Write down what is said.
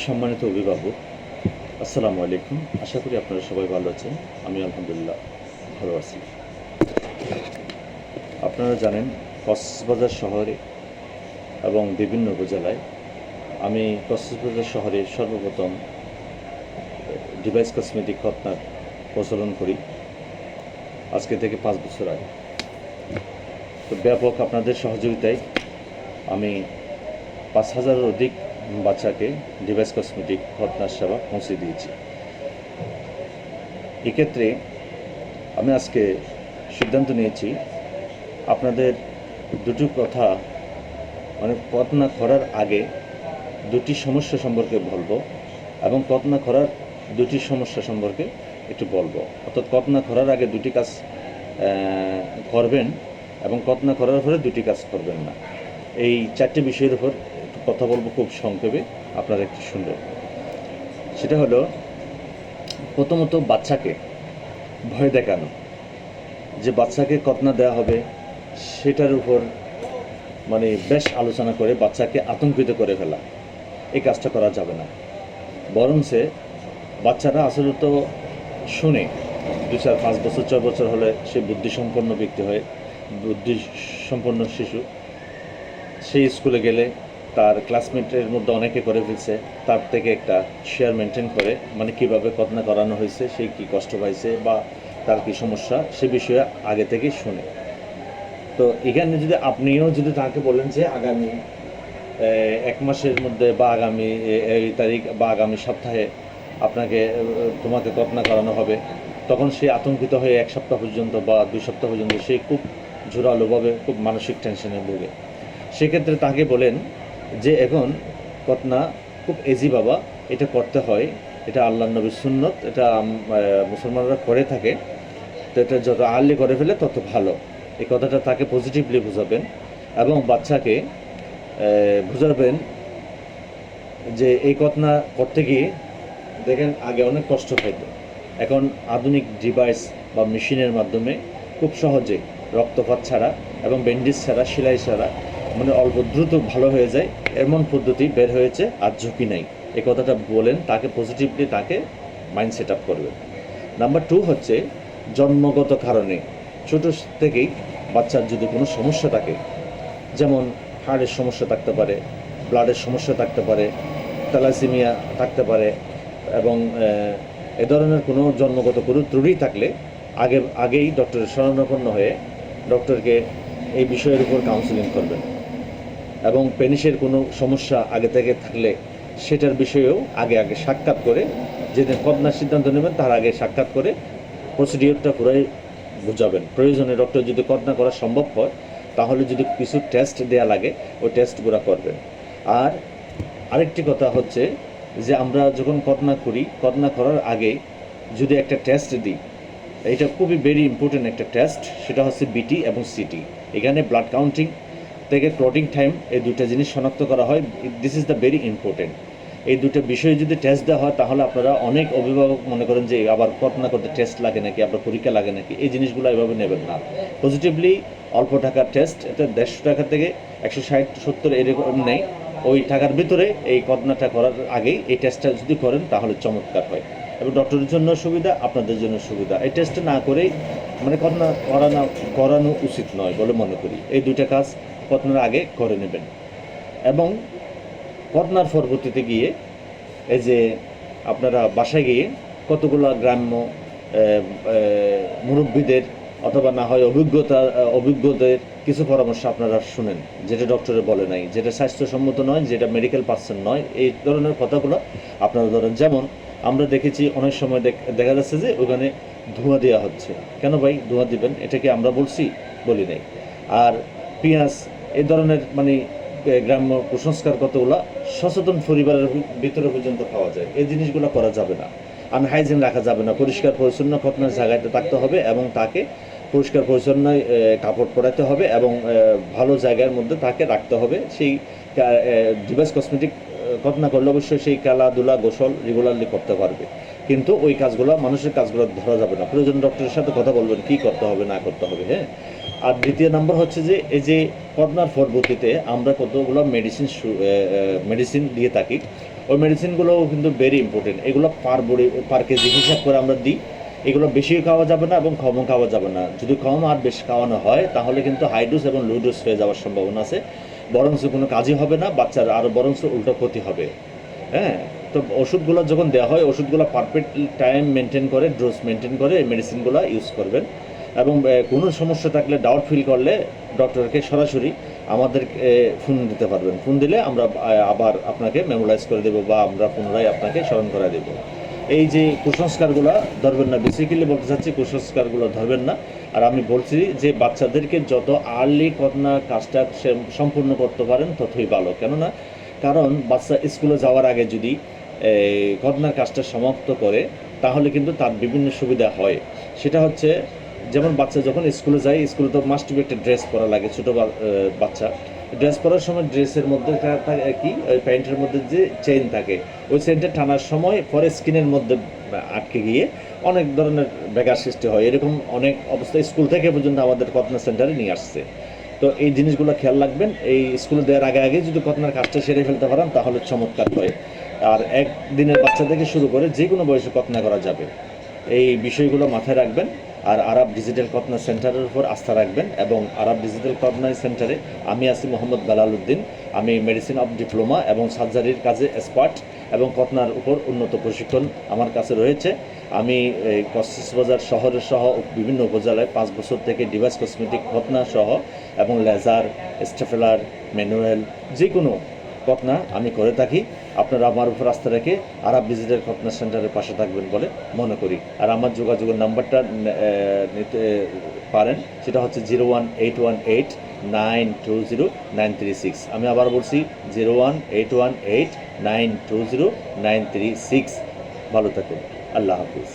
সম্মানিত অভিভাবক, আসসালামু আলাইকুম। আশা করি আপনারা সবাই ভালো আছেন। আমি আলহামদুলিল্লাহ ভালো আছি। আপনারা জানেন, কক্সবাজার শহরে এবং বিভিন্ন উপজেলায় আমি কক্সবাজার শহরে সর্বপ্রথম ডিভাইস কসমেটিক খতনার প্রচলন করি। আজকে থেকে পাঁচ বছর আগে। তো ব্যাপক আপনাদের সহযোগিতায় আমি পাঁচ হাজারের অধিক বাচ্চাকে ডিভাইস কসমেটিক খতনার সেবা পৌঁছে দিয়েছি। এক্ষেত্রে আমি আজকে সিদ্ধান্ত নিয়েছি, আপনাদের দুটো কথা মানে কতনা করার আগে দুটি সমস্যা সম্পর্কে বলব এবং কতনা করার দুটি সমস্যা সম্পর্কে একটু বলব। অর্থাৎ কতনা করার আগে দুটি কাজ করবেন এবং কতনা করার পরে দুটি কাজ করবেন না। এই চারটি বিষয়ের উপর কথা বলব খুব সংক্ষেপে, আপনারা একটু শুনবেন। সেটা হলো, প্রথমত বাচ্চাকে ভয় দেখানো। যে বাচ্চাকে কতনা দেওয়া হবে, সেটার উপর মানে বেশ আলোচনা করে বাচ্চাকে আতঙ্কিত করে ফেলা। এই কাজটা করা যাবে না। বরং সে বাচ্চারা আসলে তো শুনে, দু চার পাঁচ বছর, ছয় বছর হলে সে বুদ্ধিসম্পন্ন ব্যক্তি হয়, বুদ্ধিসম্পন্ন শিশু। সেই স্কুলে গেলে তার ক্লাসমেটের মধ্যে অনেকে করে ফেলছে, তার থেকে একটা শেয়ার মেনটেন করে মানে কীভাবে কতনা করানো হয়েছে, সে কি কষ্ট পাইছে বা তার কি সমস্যা, সে বিষয়ে আগে থেকেই শুনে। তো এখানে যদি আপনিও যদি তাকে বলেন যে আগামী এক মাসের মধ্যে বা আগামী এই তারিখ বা আগামী সপ্তাহে আপনাকে তোমাকে কল্পনা করানো হবে, তখন সে আতঙ্কিত হয়ে এক সপ্তাহ পর্যন্ত বা দুই সপ্তাহ পর্যন্ত সে খুব জোরালোভাবে, খুব মানসিক টেনশনে ভোগে। সেক্ষেত্রে তাকে বলেন যে এখন কতনা, খুব এজি বাবা, এটা করতে হয়। এটা আল্লাহ নবীর সুন্নত, এটা মুসলমানরা করে থাকে। তো এটা যত আর্লি করে ফেলে তত ভালো। এই কথাটা তাকে পজিটিভলি বোঝাবেন। এবং বাচ্চাকে বোঝাবেন যে এই ঘটনা করতে গিয়ে দেখেন আগে অনেক কষ্ট পাইতো এখন আধুনিক ডিভাইস বা মেশিনের মাধ্যমে খুব সহজে রক্তপাত ছাড়া এবং ব্যান্ডেজ ছাড়া, সেলাই ছাড়া মানে অল্প দ্রুত ভালো হয়ে যায়, এমন পদ্ধতি বের হয়েছে, আর ঝুঁকি নাই। এই কথাটা বলেন, তাকে পজিটিভলি তাকে মাইন্ড সেট আপ করবেন। নাম্বার টু হচ্ছে জন্মগত কারণে। ছোট থেকেই বাচ্চার যদি কোনো সমস্যা থাকে, যেমন হার্টের সমস্যা থাকতে পারে, ব্লাডের সমস্যা থাকতে পারে, থ্যালাসেমিয়া থাকতে পারে, এবং এ ধরনের কোনো জন্মগত কোনো ত্রুটি থাকলে আগে, আগেই ডক্টরের শরণাপন্ন হয়ে ডক্টরকে এই বিষয়ের উপর কাউন্সিলিং করবেন। এবং পেনিসের কোনো সমস্যা আগে থেকে থাকলে সেটার বিষয়েও আগে আগে সাক্ষাৎ করে, যেদিন কদনার সিদ্ধান্ত নেবেন তার আগে সাক্ষাৎ করে প্রসিডিওরটা পুরাই বুঝাবেন। প্রয়োজনে ডক্টর যদি কদনা করা সম্ভব হয়, তাহলে যদি কিছু টেস্ট দেয়া লাগে, ওই টেস্টগুলো করবেন। আর আরেকটি কথা হচ্ছে যে আমরা যখন কদনা করি, কদনা করার আগে যদি একটা টেস্ট দিই এটা খুবই ভেরি ইম্পর্টেন্ট একটা টেস্ট সেটা হচ্ছে বিটি এবং সিটি এখানে ব্লাড কাউন্টিং থেকে ক্লটিং টাইম এই দুটো জিনিস শনাক্ত করা হয়। This is the very important এই দুটো বিষয়ে যদি টেস্ট দেওয়া হয়, তাহলে আপনারা অনেক অভিভাবক মনে করেন যে, আবার কল্পনা করতে টেস্ট লাগে নাকি, আবার পরীক্ষা লাগে নাকি, এই জিনিসগুলো এভাবে নেবেন না। পজিটিভলি অল্প টাকার টেস্ট এটা দেড়শো টাকা থেকে একশো ষাট, সত্তর, এরকম নেই। ওই টাকার ভিতরে এই কল্পনাটা করার আগেই এই টেস্টটা যদি করেন, তাহলে চমৎকার হয়। এবং ডক্টরের জন্য সুবিধা, আপনাদের জন্য সুবিধা। এই টেস্ট না করেই মানে কল্পনা করানো করানো উচিত নয় বলে মনে করি। এই দুইটা কাজ কল্পনার আগে করে নেবেন। এবং কর্নার পরবর্তীতে গিয়ে এই যে আপনারা বাসায় গিয়ে কতগুলো গ্রাম্য মুরব্বীদের অথবা না হয় অভিজ্ঞতা, অভিজ্ঞদের কিছু পরামর্শ আপনারা শুনেন, যেটা ডক্টরে বলে নাই, যেটা স্বাস্থ্যসম্মত নয়, যেটা মেডিকেল পার্সন নয়, এই ধরনের কথাগুলো আপনারা ধরেন। যেমন আমরা দেখেছি অনেক সময় দেখ- যাচ্ছে যে ওখানে ধোঁয়া দেওয়া হচ্ছে। কেন ভাই? ধোঁয়া দিবেন? এটা কি আমরা বলছি? বলি নাই। আর পেঁয়াজ এই ধরনের মানে গ্রাম্য কুসংস্কার কতগুলো সচেতন পরিবারের ভিতরে পর্যন্ত পাওয়া যায়। এই জিনিসগুলো করা যাবে না। আনহাইজিন রাখা যাবে না। পরিষ্কার, পরিচ্ছন্ন ঘটনার জায়গাতে থাকতে হবে এবং তাকে পরিষ্কার, পরিচ্ছন্ন কাপড় পরাতে হবে এবং ভালো জায়গার মধ্যে তাকে রাখতে হবে। সেই ডিভাইস কসমেটিক ঘটনা করলে অবশ্যই সেই খেলাধুলা, গোসল রেগুলারলি করতে পারবে। কিন্তু ওই কাজগুলো, মানুষের কাজগুলো ধরা যাবে না। প্রয়োজন ডক্টরের সাথে কথা বলবেন, কি করতে হবে, না করতে হবে হ্যাঁ? আর দ্বিতীয় নাম্বার হচ্ছে যে, এই যে করোনার পরবর্তীতে আমরা কতগুলো মেডিসিন মেডিসিন দিয়ে থাকি, ওই মেডিসিনগুলোও কিন্তু ভেরি ইম্পর্টেন্ট এগুলো পার বড়ি পার কেজি হিসাব করে আমরা দিই। এগুলো বেশি খাওয়া যাবে না এবং কমও খাওয়া যাবে না। যদি কম আর বেশি খাওয়ানো হয়, তাহলে কিন্তু হাই ডোজ এবং লো ডোজ হয়ে যাওয়ার সম্ভাবনা আছে। বরঞ্চ কোনো কাজই হবে না, বাচ্চার আরও বরঞ্চ উল্টো ক্ষতি হবে। হ্যাঁ? তো ওষুধগুলো যখন দেওয়া হয়, ওষুধগুলো পারফেক্ট টাইম মেনটেন করে ডোজ মেনটেন করে, এই মেডিসিনগুলো ইউজ করবেন। এবং কোনো সমস্যা থাকলে ডাউট ফিল করলে ডক্টরকে সরাসরি আমাদের ফোন দিতে পারবেন। ফোন দিলে আমরা আবার আপনাকে মেমোরাইজ করে দেবো বা আমরা পুনরায় আপনাকে স্মরণ করে দেবো। এই যে কুসংস্কারগুলো ধরবেন না। বেসিক্যালি বলতে চাচ্ছি, কুসংস্কারগুলো ধরবেন না। আর আমি বলছি যে, বাচ্চাদেরকে যত আর্লি কন্যা কাজটা সম্পূর্ণ করতে পারেন, ততই ভালো। কেননা, কারণ বাচ্চা স্কুলে যাওয়ার আগে যদি এই কন্যার কাজটা সমাপ্ত করে, তাহলে কিন্তু তার বিভিন্ন সুবিধা হয়। সেটা হচ্ছে, যেমন বাচ্চা যখন স্কুলে যায়, স্কুলে তো মাস্ট বি একটা ড্রেস পরা লাগে, ছোটো বাচ্চা। ড্রেস পরার সময় ড্রেসের মধ্যে কি? ওই প্যান্টের মধ্যে যে চেইন থাকে, ওই চেইনটা টানার সময় পরে স্কিনের মধ্যে আটকে গিয়ে অনেক ধরনের ব্যাঘাত সৃষ্টি হয়। এরকম অনেক অবস্থা স্কুল থেকে পর্যন্ত আমাদের কটনা সেন্টারে নিয়ে আসছে। তো এই জিনিসগুলো খেয়াল রাখবেন। এই স্কুলে দেওয়ার আগে আগে যদি কটনার কাজটা সেরে ফেলতে পারেন, তাহলে চমৎকার হয়। আর একদিনের বাচ্চা থেকে শুরু করে যে কোনো বয়সে কটনা করা যাবে। এই বিষয়গুলো মাথায় রাখবেন। আর আরব ডিজিটাল কটনা সেন্টারের উপর আস্থা রাখবেন এবং আরব ডিজিটাল কটনা সেন্টারে আমি আছি মোহাম্মদ বেলাল উদ্দিন। আমি মেডিসিন অফ ডিপ্লোমা এবং সার্জারির কাজে এক্সপার্ট এবং কটনার উপর উন্নত প্রশিক্ষণ আমার কাছে রয়েছে। আমি কক্সবাজার শহরের সহ বিভিন্ন উপজেলায় পাঁচ বছর থেকে ডিভাইস কসমেটিক ঘটনা সহ এবং লেজার স্টেফেলার ম্যানুয়াল যে কোনো ঘটনা আমি করে থাকি। আপনারা আমার উপর আস্থা রেখে আরব ডিজিটাল ঘটনা সেন্টারের পাশে থাকবেন বলে মনে করি। আর আমার যোগাযোগের নাম্বারটা পারেন, সেটা হচ্ছে zero one eight one eight nine two zero nine three six. আমি আবার বলছি, zero one eight one eight nine two zero nine three six. ভালো থাকুন। আল্লাহ হাফিজ।